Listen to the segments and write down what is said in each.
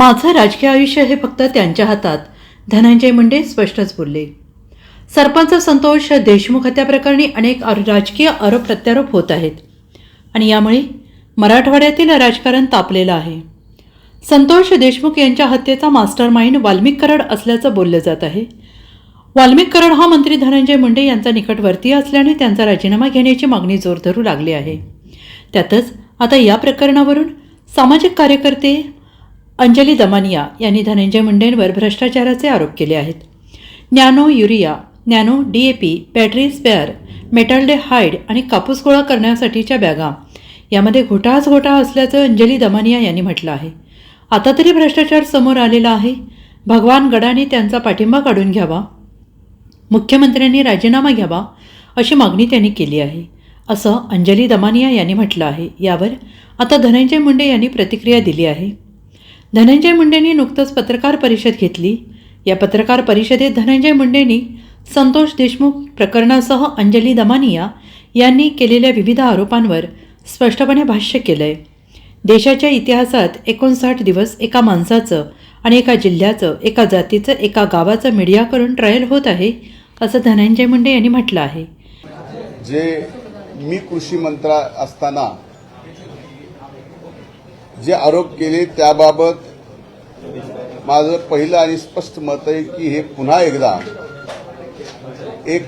माझं राजकीय आयुष्य हे फक्त त्यांच्या हातात. धनंजय मुंडे स्पष्टच बोलले. सरपंच संतोष देशमुख हत्याप्रकरणी अनेक राजकीय आरोप प्रत्यारोप होत आहेत. आणि यामुळे मराठवाड्यातील राजकारण तापलेलं आहे. संतोष देशमुख यांच्या हत्येचा मास्टर माइंड वाल्मिक कराड असल्याचं बोललं जात आहे. वाल्मिक कराड हा मंत्री धनंजय मुंडे यांचा निकटवर्तीय असल्याने त्यांचा राजीनामा घेण्याची मागणी जोर धरू लागली आहे. त्यातच आता या प्रकरणावरून सामाजिक कार्यकर्ते अंजली दमानिया यांनी धनंजय मुंडेंवर भ्रष्टाचाराचे आरोप केले आहेत. Nano urea nano D A P battery spare metaldehyde आणि कापूस गोळा करण्यासाठीच्या बॅगा यामध्ये घोटाळाच घोटाळा असल्याचं अंजली दमानिया यांनी म्हटलं आहे. आता तरी भ्रष्टाचार समोर आलेला आहे. भगवान गडाने त्यांचा पाठिंबा काढून घ्यावा. मुख्यमंत्र्यांनी राजीनामा घ्यावा अशी मागणी त्यांनी केली आहे. असं अंजली दमानिया यांनी म्हटलं आहे. यावर आता धनंजय मुंडे यांनी प्रतिक्रिया दिली आहे. धनंजय मुंडेंनी नुकतंच पत्रकार परिषद घेतली. या पत्रकार परिषदेत धनंजय मुंडेंनी संतोष देशमुख प्रकरणासह अंजली दमानिया यांनी केलेल्या विविध आरोपांवर स्पष्टपणे भाष्य केलं आहे देशाच्या इतिहासात एकोणसाठ दिवस एका माणसाचं आणि एका जिल्ह्याचं एका जातीचं एका गावाचं मीडिया करून ट्रायल होत आहे असं धनंजय मुंडे यांनी म्हटलं आहे. जे मी कृषी मंत्रा असताना जे आरोप केले त्याबाबत माझं पहिलं आणि स्पष्ट मत आहे की हे पुन्हा एकदा एक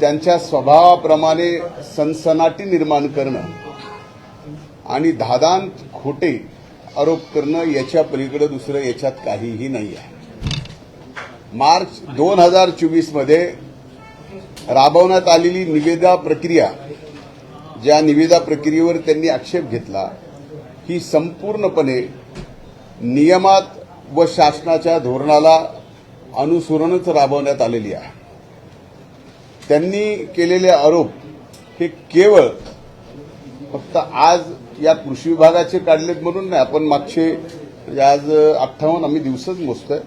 त्यांच्या स्वभावाप्रमाणे सनसनाटी निर्माण करणं आणि धादांत खोटे आरोप करणं याच्या पलीकडे दुसरं याच्यात काहीही नाही आहे. मार्च दोन हजार चोवीसमध्ये राबवण्यात आलेली निवेदा प्रक्रिया ज्या निविदा प्रक्रियेवर त्यांनी आक्षेप घेतला ही संपूर्णपणे नियमात व शासनाच्या धोरणाला अनुसरूनच राबवण्यात आलेली आहे. त्यांनी केलेले आरोप हे केवळ फक्त आज या कृषी विभागाचे काढलेत म्हणून नाही आपण मागचे म्हणजे आज अठ्ठावन्न आम्ही दिवसच मोजतोय.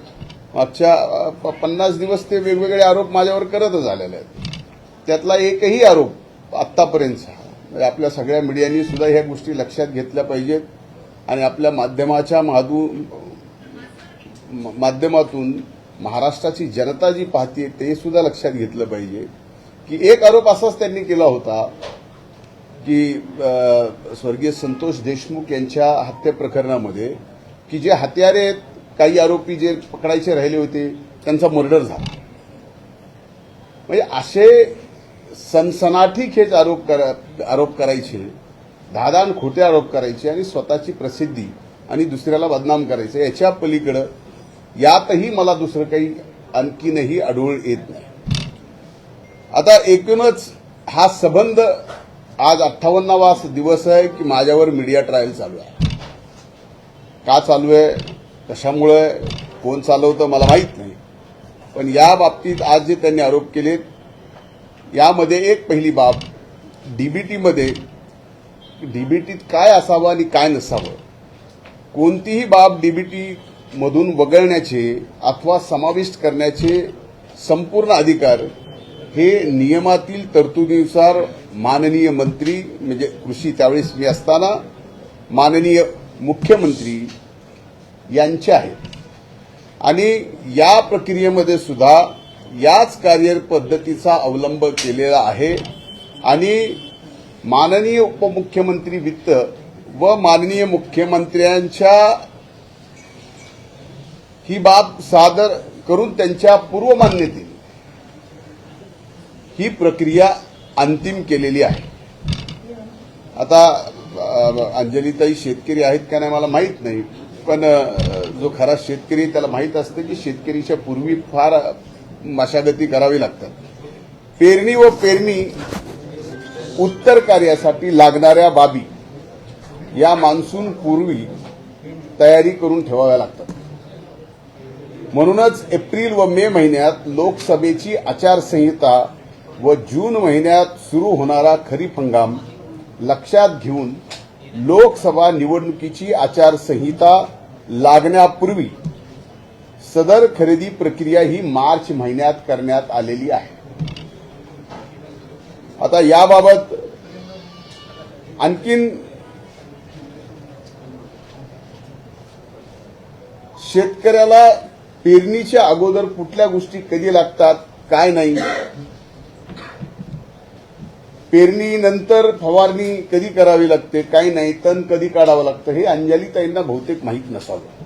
मागच्या प- पन्नास दिवस ते वेगवेगळे आरोप माझ्यावर करतच आलेले आहेत. त्यातला एकही आरोप आत्तापर्यंतचा म्हणजे आपल्या सगळ्या मीडियांनी सुद्धा ह्या गोष्टी लक्षात घेतल्या पाहिजेत. आणि आपल्या माध्यमाच्या माधू माध्यमातून महाराष्ट्राची जनता जी पाहते ते सुद्धा लक्षात घेतलं पाहिजे. की एक आरोप असाच त्यांनी केला होता की स्वर्गीय संतोष देशमुख यांच्या हत्येप्रकरणामध्ये की जे हत्यारे आहेत, काही आरोपी जे पकडायचे राहिले होते त्यांचा मर्डर झाला. म्हणजे असे सनसनाटी खेच आरोप करा आरोप करायचे. धादान खोटे आरोप करायचे आणि स्वतःची प्रसिद्धी आणि दुसऱ्याला बदनाम करायचं. याच्या पलीकडं यातही मला दुसरं काही आणखीनही आढळून येत नाही. आता एकूणच हा संबंध आज अठ्ठावन्नावा दिवस आहे की माझ्यावर मीडिया ट्रायल चालू आहे. का चालू आहे? कशामुळे? कोण चालवतं? मला माहीत नाही. पण या बाबतीत आज जे त्यांनी आरोप केलेत यामध्ये एक पहिली बाब डीबीटीमध्ये डीबीटीत काय असावं आणि काय नसावं? कोणतीही बाब डी बी टीमधून वगळण्याचे अथवा समाविष्ट करण्याचे संपूर्ण अधिकार हे नियमातील तरतुदीनुसार माननीय मंत्री म्हणजे कृषी त्यावेळेस मी असताना माननीय मुख्यमंत्री यांचे आहेत. आणि या प्रक्रियेमध्ये सुद्धा याच कार्यपद्धतीचा अवलंब केलेला आहे. आणि माननीय उपमुख्यमंत्री वित्त व माननीय मुख्यमंत्र्यांच्या ही बाब सादर करून त्यांच्या पूर्वमान्यतेने ही प्रक्रिया अंतिम केलेली आहे. आता अंजलीताई शेतकरी आहेत का नाही मला माहीत नाही. पण जो खरा शेतकरी त्याला माहीत असतं की शेतकरीच्या पूर्वी फार मशागती करावी लागतात. पेरणी व पेरणी उत्तर कार्यासाठी लागणाऱ्या बाबी या मान्सून पूर्वी तयारी करून ठेवाव्या लागतात. म्हणूनच एप्रिल व मे महिन्यात लोकसभेची आचारसंहिता व जून महिन्यात सुरू होणारा खरीप हंगाम लक्षात घेऊन लोकसभा निवडणुकीची आचारसंहिता लागण्यापूर्वी सदर खरेदी प्रक्रिया ही मार्च महिन्यात करण्यात आलेली आहे. आता याबाबत आणखीन शेतकऱ्याला पेरणीच्या अगोदर कुठल्या गोष्टी कधी लागतात काय नाही पेरणीनंतर फवारणी कधी करावी लागते काय नाही तण कधी काढावं लागतं हे अंजलीताईंना बहुतेक माहीत नसावं.